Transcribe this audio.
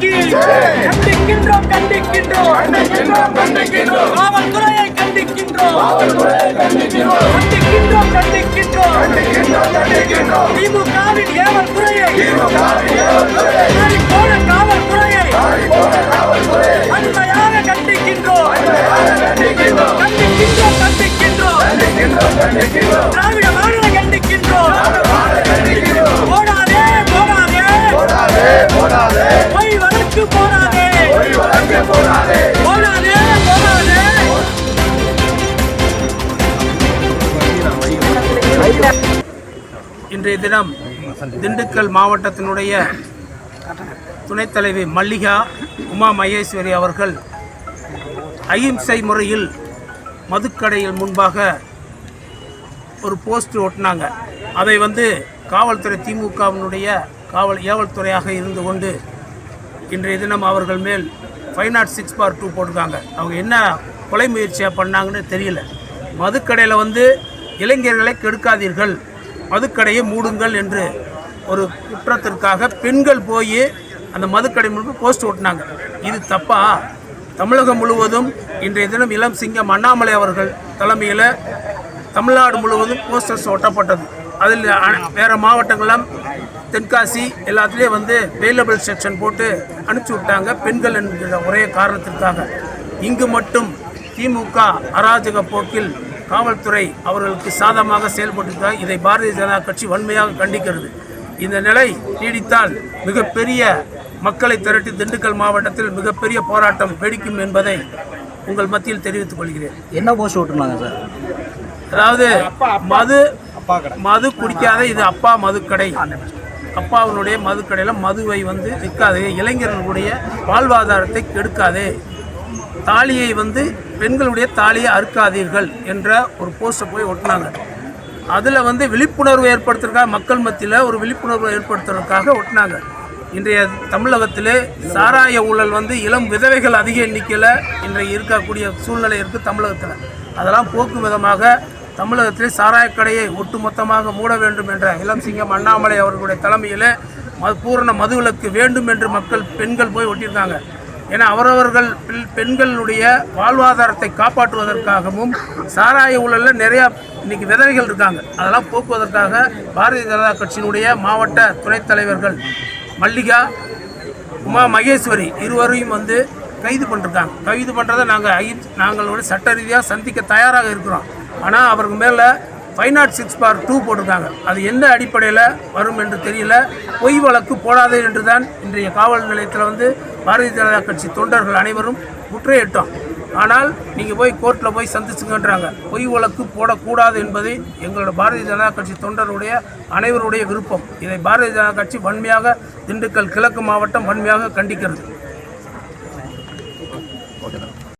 கண்டிக்கின்றோம் கண்டிக்கின்றோம். கண்டிக்கின்றோம் கண்டிக்கின்றோம். காவல்துறையை கண்டிக்கின்றோம். காவல்துறையை கண்டிக்கின்றோம். கண்டிக்கின்றோம் கண்டிக்கின்றோம். கண்டிக்கின்றோம் கண்டிக்கின்றோம். திமுகவின் ஏவல் குறையை இன்றைய தினம் திண்டுக்கல் மாவட்டத்தினுடைய துணைத் தலைவி மல்லிகா உமா மகேஸ்வரி அவர்கள் அகிம்சை முறையில் மதுக்கடையில் முன்பாக ஒரு போஸ்ட் ஒட்டினாங்க. அதை வந்து காவல்துறை திமுகவினுடைய காவல் ஏவல்துறையாக இருந்து கொண்டு இன்றைய தினம் அவர்கள் மேல் five naught six bar two போட்டிருக்காங்க. அவங்க என்ன கொலை முயற்சியாக பண்ணாங்கன்னு தெரியல. மதுக்கடையில் வந்து இளைஞர்களை கெடுக்காதீர்கள். மதுக்கடையை மூடுங்கள் என்று ஒரு குற்றத்திற்காக பெண்கள் போய் அந்த மதுக்கடை முன்பு போஸ்ட் ஓட்டினாங்க. இது தப்பா? தமிழகம் முழுவதும் இன்றைய தினம் இளம் சிங்கம் அண்ணாமலை அவர்கள் தலைமையில் தமிழ்நாடு முழுவதும் போஸ்டர்ஸ் ஒட்டப்பட்டது அதில் வேறு வேற மாவட்டங்கள்லாம் தென்காசி எல்லாத்துலேயும் வந்து வெயிலபிள் செக்ஷன் போட்டு அனுப்பிச்சி விட்டாங்க. பெண்கள் என்கிற ஒரே காரணத்திற்காக. இங்கு மட்டும் திமுக அராஜக போக்கில் காவல்துறை அவர்களுக்கு சாதகமாக செயல்பட்டு இதை பாரதிய ஜனதா கட்சி வன்மையாக கண்டிக்கிறது. இந்த நிலை நீடித்தால் மிகப்பெரிய மக்களை திரட்டி திண்டுக்கல் மாவட்டத்தில் மிகப்பெரிய போராட்டம் வெடிக்கும் என்பதை உங்கள் மத்தியில் தெரிவித்துக் கொள்கிறேன். என்ன போஸ்ட் விட்டுருந்தாங்க சார்? அதாவது மது மது குடிக்காத இது அப்பா மதுக்கடை. அப்பாவினுடைய மதுக்கடையில் மதுவை வந்து விற்காதே இளைஞர்களுடைய வாழ்வாதாரத்தை கெடுக்காதே. தாலியை வந்து பெண்களுடைய தாலியை அறுக்காதீர்கள் என்ற ஒரு போஸ்டை போய் ஒட்டினாங்க. அதில் வந்து விழிப்புணர்வு ஏற்படுத்துறதுக்காக மக்கள் மத்தியில் ஒரு விழிப்புணர்வு ஏற்படுத்துறதுக்காக ஒட்டினாங்க. இன்றைய தமிழகத்திலே சாராய ஊழல் வந்து இளம் விதவைகள் அதிக எண்ணிக்கையில் இன்றைய இருக்கக்கூடிய சூழ்நிலை இருக்குது தமிழகத்தில். அதெல்லாம் போக்கும் விதமாக தமிழகத்திலே சாராயக்கடையை ஒட்டுமொத்தமாக மூட வேண்டும் என்ற இளம் சிங்கம் அண்ணாமலை அவர்களுடைய தலைமையில் மது பூரண மதுவிலக்கு வேண்டும் என்று மக்கள் பெண்கள் போய் ஒட்டியிருக்காங்க. ஏன்னா அவரவர்கள் பெண்களுடைய வாழ்வாதாரத்தை காப்பாற்றுவதற்காகவும் சாராய ஊழலில் நிறையா இன்னைக்கு விதவைகள் இருக்காங்க. அதெல்லாம் போக்குவதற்காக பாரதிய ஜனதா கட்சியினுடைய மாவட்ட துணைத் தலைவர்கள் மல்லிகா உமா மகேஸ்வரி இருவரையும் வந்து கைது பண்ணிருக்காங்க. கைது பண்ணுறதை நாங்கள் நாங்களோட சட்ட ரீதியாக சந்திக்க தயாராக இருக்கிறோம். ஆனால் அவருக்கு மேலே five naught six bar two போட்டிருக்காங்க. அது எந்த அடிப்படையில் வரும் என்று தெரியல. பொய் வழக்கு போடாது என்று தான் இன்றைய காவல் நிலையத்தில் வந்து பாரதிய ஜனதா கட்சி தொண்டர்கள் அனைவரும் முற்றையிட்டோம் ஆனால் நீங்கள் போய் கோர்ட்டில் போய் சந்திச்சுங்கன்றாங்க. பொய் வழக்கு போடக்கூடாது என்பது எங்களோட பாரதிய ஜனதா கட்சி தொண்டருடைய அனைவருடைய விருப்பம். இதை பாரதிய ஜனதா கட்சி வன்மையாக திண்டுக்கல் கிழக்கு மாவட்டம் வன்மையாக கண்டிக்கிறது.